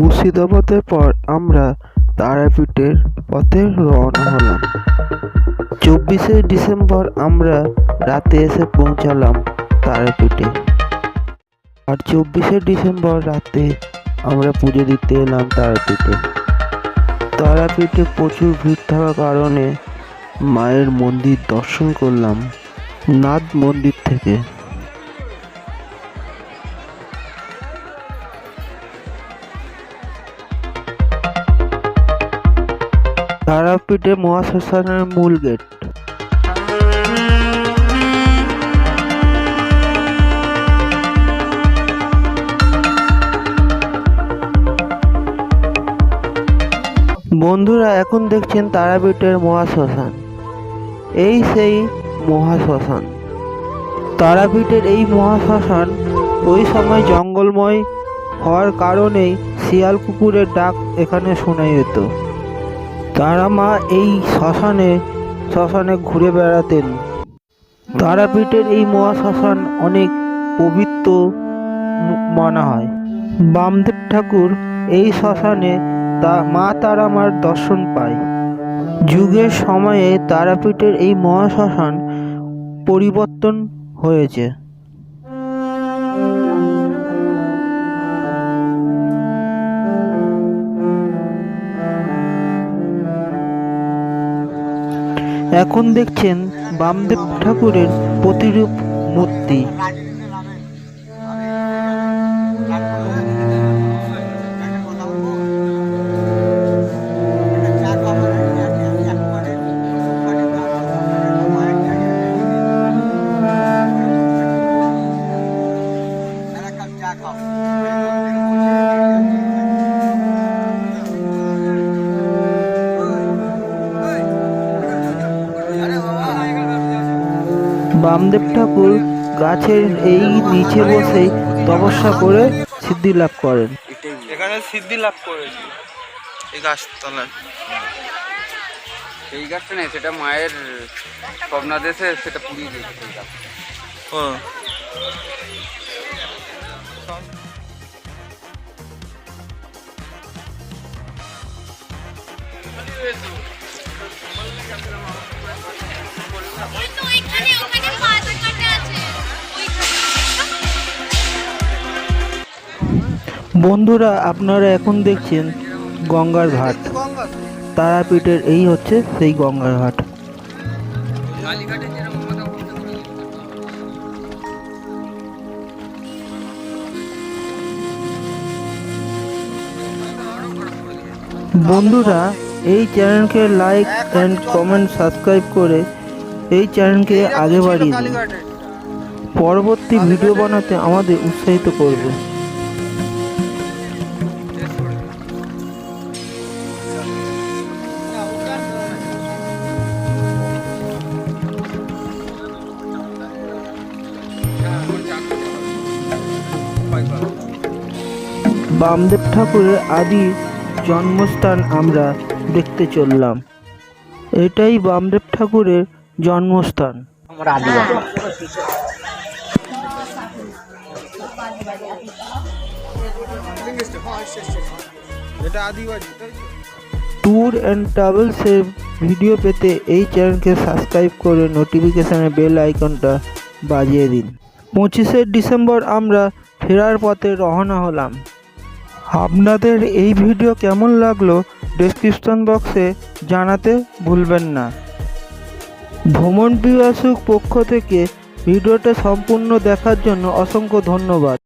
মুর্শিদাবাদের পর আমরা তারাপীঠের পথে রওনা হলাম। চব্বিশে ডিসেম্বর আমরা রাতে এসে পৌঁছালাম তারাপীঠে। আর চব্বিশে ডিসেম্বর রাতে আমরা পুজো দিতে এলাম তারাপীঠে। তারাপীঠে প্রচুর ভিড় থাকার কারণে মায়ের মন্দির দর্শন করলাম। নাথ মন্দির থেকে। তারাপীঠে মহাশ্মশানের মূল গেট। বন্ধুরা, এখন দেখছেন তারাপীঠের মহাশ্মশান। এই সেই মহাশ্মশান। তারাপীঠের এই মহাশ্মশান ওই সময় জঙ্গলময় হওয়ার কারণেই শিয়াল কুকুরের ডাক এখানে শোনা যেত। তারা মা এই শ্মশানে শ্মশানে ঘুরে বেড়াতেন। তারাপীঠের এই মহাশ্মশান অনেক পবিত্র মানা হয়। বামদেব ঠাকুর এই শ্মশানে তা, মা তারা মার দর্শন পায়। যুগের সময়ে তারাপীঠের এই মহাশ্মশান পরিবর্তন হয়েছে। এখন দেখছেন বামদেব ঠাকুরের প্রতিরূপ মূর্তি। বামদেব ঠাকুর গাছের এই নিচে বসে তপস্যা করে সিদ্ধি লাভ করেন। এখানে সিদ্ধি লাভ করেছি। এই গাছতলায় সেই গাছটা নেই সেটা মায়ের স্বপ্নাদেশে সেটা পুড়িয়ে দিয়েছে সেই গাছ। ও। ওই তো ওইখানে বন্ধুরা, আপনারা এখন দেখছেন গঙ্গার ঘাট। তারাপীঠের এই হচ্ছে সেই গঙ্গার ঘাট। বন্ধুরা, এই চ্যানেলকে লাইক অ্যান্ড কমেন্ট সাবস্ক্রাইব করে এই চ্যানেলকে আগে বাড়িয়ে দিন। পরবর্তী ভিডিও বানাতে আমাদের উৎসাহিত করবে। বামদেব ঠাকুরের আদি জন্মস্থান আমরা দেখতে চললাম। এটাই বামদেব ঠাকুরের জন্মস্থান। ট্যুর অ্যান্ড ট্রাভেলসের ভিডিও পেতে এই চ্যানেলকে সাবস্ক্রাইব করে নোটিফিকেশানে বেল আইকনটা বাজিয়ে দিন। পঁচিশে ডিসেম্বর আমরা ফেরার পথে রওনা হলাম। আপনাদের এই ভিডিও কেমন লাগল ডেসক্রিপশন বক্সে জানাতে ভুলবেন না। ভ্রমণ বিভাসুক পক্ষ থেকে ভিডিওটা সম্পূর্ণ দেখার জন্য অসংখ্য ধন্যবাদ।